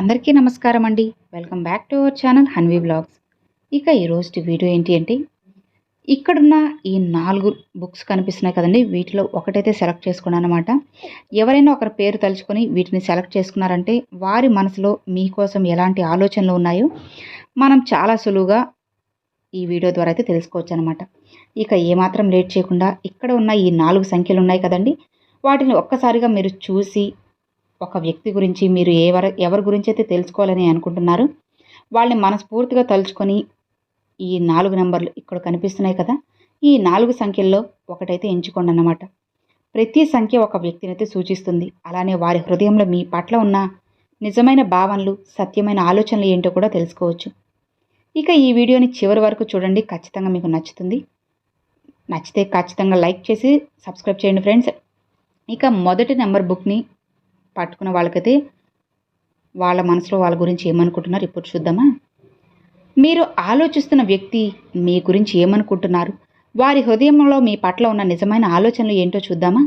అందరికీ నమస్కారం అండి. Welcome back to our channel Hanvi blogs ఇక ఈరోజు వీడియో ఏంటి అంటే ఇక్కడున్న ఈ నాలుగు బుక్స్ కనిపిస్తున్నాయి కదండి. వీటిలో ఒకటైతే సెలెక్ట్ చేసుకున్నాను అనమాట ఎవరైనా ఒకరి పేరు తలుచుకొని వీటిని సెలెక్ట్ చేసుకున్నారంటే వారి మనసులో మీకోసం ఎలాంటి ఆలోచనలు ఉన్నాయో మనం చాలా సులువుగా ఈ వీడియో ద్వారా అయితే తెలుసుకోవచ్చు అనమాట ఇక ఏమాత్రం లేట్ చేయకుండా ఇక్కడ ఉన్న ఈ నాలుగు సంఖ్యలు ఉన్నాయి కదండి. వాటిని ఒక్కసారిగా మీరు చూసి ఒక వ్యక్తి గురించి మీరు ఎవరు ఎవరి గురించి అయితే తెలుసుకోవాలని అనుకుంటున్నారు వాళ్ళని మనస్ఫూర్తిగా తలుచుకొని ఈ నాలుగు నెంబర్లు ఇక్కడ కనిపిస్తున్నాయి కదా ఈ నాలుగు సంఖ్యల్లో ఒకటైతే ఎంచుకోండి అన్నమాట. ప్రతి సంఖ్య ఒక వ్యక్తిని అయితే సూచిస్తుంది. అలానే వారి హృదయంలో మీ పట్ల ఉన్న నిజమైన భావనలు సత్యమైన ఆలోచనలు ఏంటో కూడా తెలుసుకోవచ్చు. ఇక ఈ వీడియోని చివరి వరకు చూడండి ఖచ్చితంగా మీకు నచ్చుతుంది. నచ్చితే ఖచ్చితంగా లైక్ చేసి సబ్స్క్రైబ్ చేయండి ఫ్రెండ్స్. ఇక మొదటి నెంబర్ బుక్ని పట్టుకున్న వాళ్ళకైతే వాళ్ళ మనసులో వాళ్ళ గురించి ఏమనుకుంటున్నారు? ఇప్పుడు చూద్దామా? మీరు ఆలోచిస్తున్న వ్యక్తి మీ గురించి ఏమనుకుంటున్నారు? వారి హృదయంలో మీ పట్ల ఉన్న నిజమైన ఆలోచనలు ఏంటో చూద్దామా?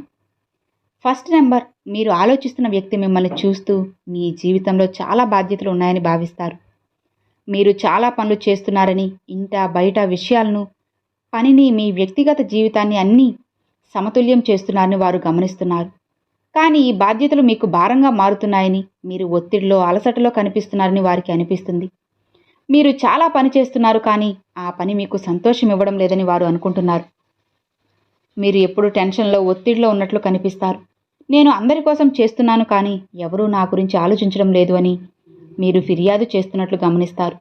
ఫస్ట్ నెంబర్ మీరు ఆలోచిస్తున్న వ్యక్తి మిమ్మల్ని చూస్తూ మీ జీవితంలో చాలా బాధ్యతలు ఉన్నాయని భావిస్తారు. మీరు చాలా పనులు చేస్తున్నారని ఇంట బయట విషయాలను పనిని మీ వ్యక్తిగత జీవితాన్ని అన్నీ సమతుల్యం చేస్తున్నారని వారు గమనిస్తున్నారు. కానీ ఈ బాధ్యతలు మీకు భారంగా మారుతున్నాయని మీరు ఒత్తిడిలో అలసటలో కనిపిస్తున్నారని వారికి అనిపిస్తుంది. మీరు చాలా పని చేస్తున్నారు కానీ ఆ పని మీకు సంతోషం ఇవ్వడం లేదని వారు అనుకుంటున్నారు. మీరు ఎప్పుడు టెన్షన్లో ఒత్తిడిలో ఉన్నట్లు కనిపిస్తారు. నేను అందరి కోసం చేస్తున్నాను కానీ ఎవరూ నా గురించి ఆలోచించడం లేదు అని మీరు ఫిర్యాదు చేస్తున్నట్లు గమనిస్తారు.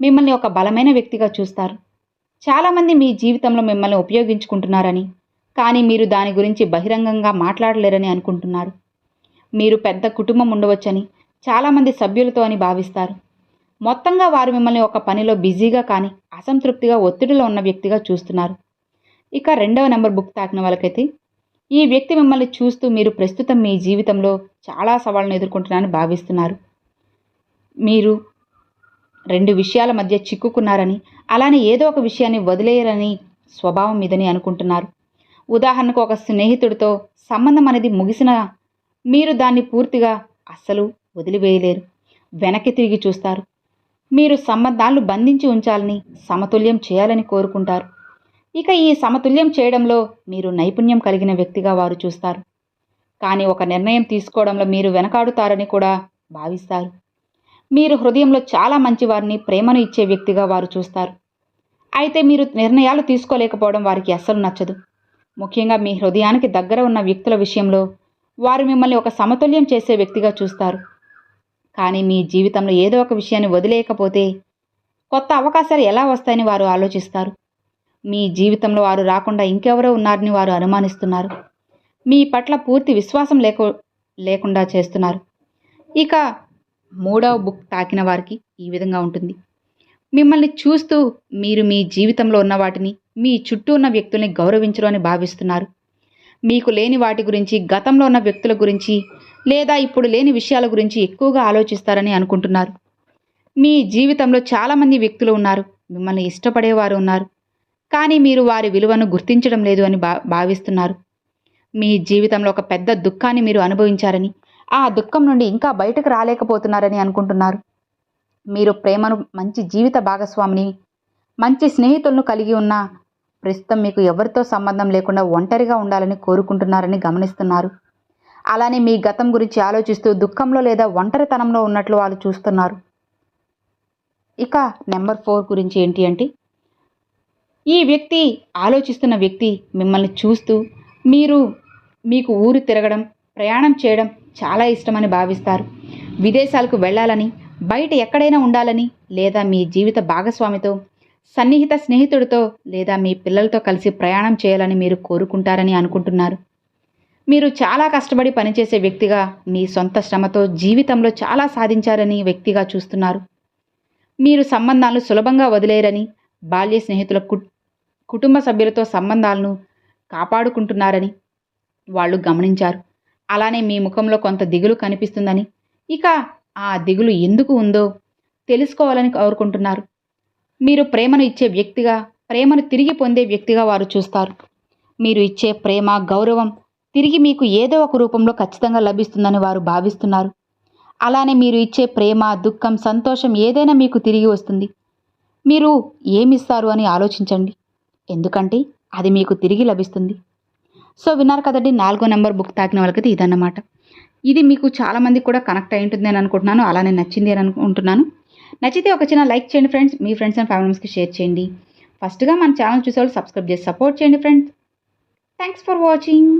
మిమ్మల్ని ఒక బలమైన వ్యక్తిగా చూస్తారు. చాలామంది మీ జీవితంలో మిమ్మల్ని ఉపయోగించుకుంటున్నారని కానీ మీరు దాని గురించి బహిరంగంగా మాట్లాడలేరని అనుకుంటున్నారు. మీరు పెద్ద కుటుంబం ఉండవచ్చని చాలామంది సభ్యులతో అని భావిస్తారు. మొత్తంగా వారు మిమ్మల్ని ఒక పనిలో బిజీగా కానీ అసంతృప్తిగా ఒత్తిడిలో ఉన్న వ్యక్తిగా చూస్తున్నారు. ఇక రెండవ నెంబర్ బుక్ తాకిన వాళ్ళకైతే ఈ వ్యక్తి మిమ్మల్ని చూస్తూ మీరు ప్రస్తుతం మీ జీవితంలో చాలా సవాళ్ళను ఎదుర్కొంటున్నారని భావిస్తున్నారు. మీరు రెండు విషయాల మధ్య చిక్కుకున్నారని అలానే ఏదో ఒక విషయాన్ని వదిలేయరని స్వభావం మీదని అనుకుంటున్నారు. ఉదాహరణకు ఒక స్నేహితుడితో సంబంధం అనేది ముగిసిన మీరు దాన్ని పూర్తిగా అస్సలు వదిలివేయలేరు. వెనక్కి తిరిగి చూస్తారు. మీరు సంబంధాలను బంధించి ఉంచాలని సమతుల్యం చేయాలని కోరుకుంటారు. ఇక ఈ సమతుల్యం చేయడంలో మీరు నైపుణ్యం కలిగిన వ్యక్తిగా వారు చూస్తారు. కానీ ఒక నిర్ణయం తీసుకోవడంలో మీరు వెనకాడుతారని కూడా భావిస్తారు. మీరు హృదయంలో చాలా మంచివారిని ప్రేమను ఇచ్చే వ్యక్తిగా వారు చూస్తారు. అయితే మీరు నిర్ణయాలు తీసుకోలేకపోవడం వారికి అస్సలు నచ్చదు. ముఖ్యంగా మీ హృదయానికి దగ్గర ఉన్న వ్యక్తుల విషయంలో వారు మిమ్మల్ని ఒక సమతుల్యం చేసే వ్యక్తిగా చూస్తారు. కానీ మీ జీవితంలో ఏదో ఒక విషయాన్ని వదిలేయకపోతే కొత్త అవకాశాలు ఎలా వస్తాయని వారు ఆలోచిస్తారు. మీ జీవితంలో వారు రాకుండా ఇంకెవరో ఉన్నారని వారు అనుమానిస్తున్నారు. మీ పట్ల పూర్తి విశ్వాసం లేకు లేకుండా చేస్తున్నారు. ఇక మూడవ బుక్ తాకిన వారికి ఈ విధంగా ఉంటుంది. మిమ్మల్ని చూస్తూ మీరు మీ జీవితంలో ఉన్న వాటిని మీ చుట్టూ ఉన్న వ్యక్తుల్ని గౌరవించరు అని భావిస్తున్నారు. మీకు లేని వాటి గురించి గతంలో ఉన్న వ్యక్తుల గురించి లేదా ఇప్పుడు లేని విషయాల గురించి ఎక్కువగా ఆలోచిస్తారని అనుకుంటున్నారు. మీ జీవితంలో చాలామంది వ్యక్తులు ఉన్నారు మిమ్మల్ని ఇష్టపడేవారు ఉన్నారు కానీ మీరు వారి విలువను గుర్తించడం లేదు అని భా భావిస్తున్నారు. మీ జీవితంలో ఒక పెద్ద దుఃఖాన్ని మీరు అనుభవించారని ఆ దుఃఖం నుండి ఇంకా బయటకు రాలేకపోతున్నారని అనుకుంటున్నారు. మీరు ప్రేమను మంచి జీవిత భాగస్వామిని మంచి స్నేహితులను కలిగి ఉన్న ప్రస్తుతం మీకు ఎవరితో సంబంధం లేకుండా ఒంటరిగా ఉండాలని కోరుకుంటున్నారని గమనిస్తున్నారు. అలానే మీ గతం గురించి ఆలోచిస్తూ దుఃఖంలో లేదా ఒంటరితనంలో ఉన్నట్లు వాళ్ళు చూస్తున్నారు. ఇక నెంబర్ ఫోర్ గురించి ఏంటి అంటే ఈ వ్యక్తి ఆలోచిస్తున్న వ్యక్తి మిమ్మల్ని చూస్తూ మీరు మీకు ఊరు తిరగడం ప్రయాణం చేయడం చాలా ఇష్టమని భావిస్తారు. విదేశాలకు వెళ్ళాలని బయట ఎక్కడైనా ఉండాలని లేదా మీ జీవిత భాగస్వామితో సన్నిహిత స్నేహితుడితో లేదా మీ పిల్లలతో కలిసి ప్రయాణం చేయాలని మీరు కోరుకుంటారని అనుకుంటున్నారు. మీరు చాలా కష్టపడి పనిచేసే వ్యక్తిగా మీ సొంత శ్రమతో జీవితంలో చాలా సాధించారని వ్యక్తిగా చూస్తున్నారు. మీరు సంబంధాలను సులభంగా వదిలేరని బాల్య స్నేహితుల కుటుంబ సభ్యులతో సంబంధాలను కాపాడుకుంటున్నారని వాళ్ళు గమనించారు. అలానే మీ ముఖంలో కొంత దిగులు కనిపిస్తుందని ఇక ఆ దిగులు ఎందుకు ఉందో తెలుసుకోవాలని కోరుకుంటున్నారు. మీరు ప్రేమను ఇచ్చే వ్యక్తిగా ప్రేమను తిరిగి పొందే వ్యక్తిగా వారు చూస్తారు. మీరు ఇచ్చే ప్రేమ గౌరవం తిరిగి మీకు ఏదో ఒక రూపంలో ఖచ్చితంగా లభిస్తుందని వారు భావిస్తున్నారు. అలానే మీరు ఇచ్చే ప్రేమ దుఃఖం సంతోషం ఏదైనా మీకు తిరిగి వస్తుంది. మీరు ఏమిస్తారు అని ఆలోచించండి. ఎందుకంటే అది మీకు తిరిగి లభిస్తుంది. సో విన్నారు కదండి నాలుగో నెంబర్ బుక్ తాకిన వాళ్ళకైతే ఇదన్నమాట. ఇది మీకు చాలామందికి కూడా కనెక్ట్ అయి ఉంటుంది అని అనుకుంటున్నాను. అలానే నచ్చింది అని అనుకుంటున్నాను. నచ్చితే ఒక చిన్న లైక్ చేయండి ఫ్రెండ్స్. మీ ఫ్రెండ్స్ అండ్ ఫ్యామిలీ మెంబర్స్కి షేర్ చేయండి. ఫస్ట్గా మన ఛానల్ చూసేవాళ్ళు సబ్స్క్రైబ్ చేసి సపోర్ట్ చేయండి ఫ్రెండ్స్. Thanks for watching.